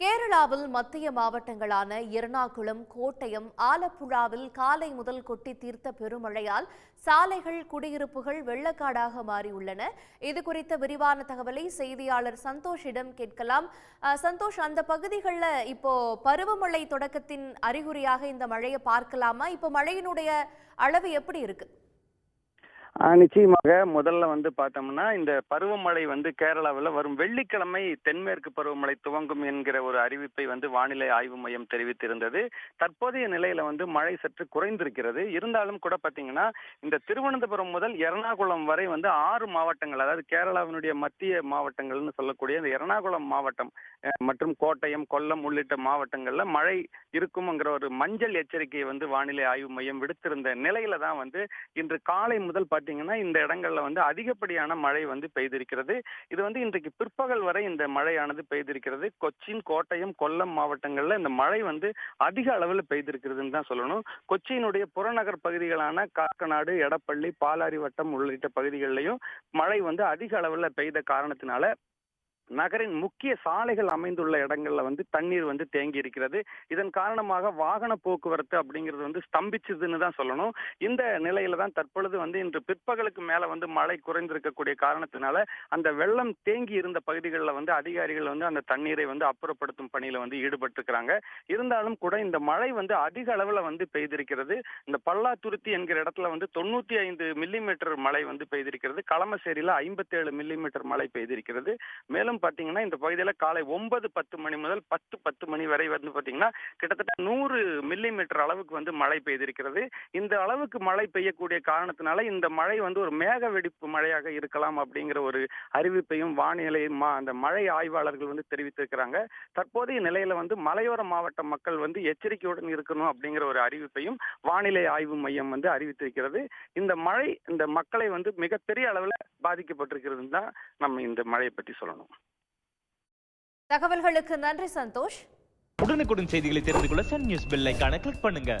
கேரளாவில் மத்திய மாவட்டங்களான எர்ணாகுளம் கோட்டயம் ஆலப்புழாவில் காலை முதல் கொட்டி தீர்த்த பெருமழையால் சாலைகள் குடியிருப்புகள் வெள்ளக்காடாக மாறியுள்ளன. இது குறித்த விரிவான தகவலை செய்தியாளர் சந்தோஷிடம் கேட்கலாம். சந்தோஷ் அந்த பகுதிகளில் இப்போ பருவமழை தொடக்கத்தின் அறிகுறியாக இந்த மழையை பார்க்கலாமா? இப்போ மழையினுடைய அளவு எப்படி இருக்குது நிச்சயமாக. முதல்ல வந்து பார்த்தோம்னா இந்த பருவமழை வந்து கேரளாவில் வரும் வெள்ளிக்கிழமை தென்மேற்கு பருவமழை துவங்கும் என்கிற ஒரு அறிவிப்பை வந்து வானிலை ஆய்வு மையம் தெரிவித்திருந்தது. தற்போதைய நிலையில வந்து மழை சற்று குறைந்திருக்கிறது. இருந்தாலும் கூட பார்த்தீங்கன்னா இந்த திருவனந்தபுரம் முதல் எர்ணாகுளம் வரை வந்து ஆறு மாவட்டங்கள் அதாவது கேரளாவினுடைய மத்திய மாவட்டங்கள்னு சொல்லக்கூடிய இந்த எர்ணாகுளம் மாவட்டம் மற்றும் கோட்டயம் கொல்லம் உள்ளிட்ட மாவட்டங்களில் மழை இருக்கும்ங்கிற ஒரு மஞ்சள் எச்சரிக்கையை வந்து வானிலை ஆய்வு மையம் விடுத்திருந்த நிலையில தான் வந்து இன்று காலை முதல் பார்த்தீங்கன்னா இந்த இடங்கள்ல வந்து அதிகப்படியான மழை வந்து பெய்திருக்கிறது. இது வந்து இன்றைக்கு பிற்பகல் வரை இந்த மழையானது பெய்திருக்கிறது. கொச்சின் கோட்டயம் கொல்லம் மாவட்டங்கள்ல இந்த மழை வந்து அதிக அளவில் பெய்திருக்கிறதுன்னு தான் சொல்லணும். கொச்சியினுடைய புறநகர் பகுதிகளான காக்கநாடு எடப்பள்ளி பாலாரி வட்டம் உள்ளிட்ட பகுதிகளிலையும் மழை வந்து அதிக அளவில் பெய்த காரணத்தினால நகரின் முக்கிய சாலைகள் அமைந்துள்ள இடங்கள்ல வந்து தண்ணீர் வந்து தேங்கி இருக்கிறது. இதன் காரணமாக வாகன போக்குவரத்து அப்படிங்கிறது வந்து ஸ்தம்பிச்சதுன்னு தான் சொல்லணும். இந்த நிலையில தான் தற்பொழுது வந்து இன்று பிற்பகலுக்கு மேல வந்து மழை குறைந்திருக்கக்கூடிய காரணத்தினால அந்த வெள்ளம் தேங்கி இருந்த பகுதிகளில் வந்து அதிகாரிகள் வந்து அந்த தண்ணீரை வந்து அப்புறப்படுத்தும் பணியில வந்து ஈடுபட்டிருக்கிறாங்க. இருந்தாலும் கூட இந்த மழை வந்து அதிக அளவுல வந்து பெய்திருக்கிறது. இந்த பல்லாத்துருத்தி என்கிற இடத்துல வந்து தொண்ணூத்தி ஐந்து மில்லிமீட்டர் மழை வந்து பெய்திருக்கிறது. களமசேரியில ஐம்பத்தேழு மில்லிமீட்டர் மழை பெய்திருக்கிறது. மேலும் பாத்தீங்கன்னா இந்த பகுதியில காலை ஒன்பது பத்து மணி முதல் பத்து பத்து மணி வரை வந்து பாத்தீங்கன்னா கிட்டத்தட்ட நூறு மில்லிமீட்டர் அளவுக்கு வந்து மழை பெய்திருக்கிறது. இந்த அளவுக்கு மழை பெய்யக்கூடிய காரணத்தினால இந்த மழை வந்து ஒரு மேக வெடிப்பு மழையாக இருக்கலாம் அப்படிங்கிற ஒரு அறிவிப்பையும் வானிலை அந்த மழை ஆய்வாளர்கள் வந்து தெரிவித்திருக்கிறாங்க. தற்போதைய நிலையில வந்து மலையோர மாவட்ட மக்கள் வந்து எச்சரிக்கையுடன் இருக்கணும் அப்படிங்கிற ஒரு அறிவிப்பையும் வானிலை ஆய்வு மையம் வந்து அறிவித்திருக்கிறது. இந்த மழை இந்த மக்களை வந்து மிகப்பெரிய அளவில் பாதிக்கப்பட்டிருக்கிறது தான் நம்ம இந்த மழையை பற்றி சொல்லணும். தகவல்களுக்கு நன்றி சந்தோஷ். உடனுக்குடன் செய்திகளை தெரிந்து கொள்ள சன் நியூஸ் பெல் ஐக்கான கிளிக் பண்ணுங்க.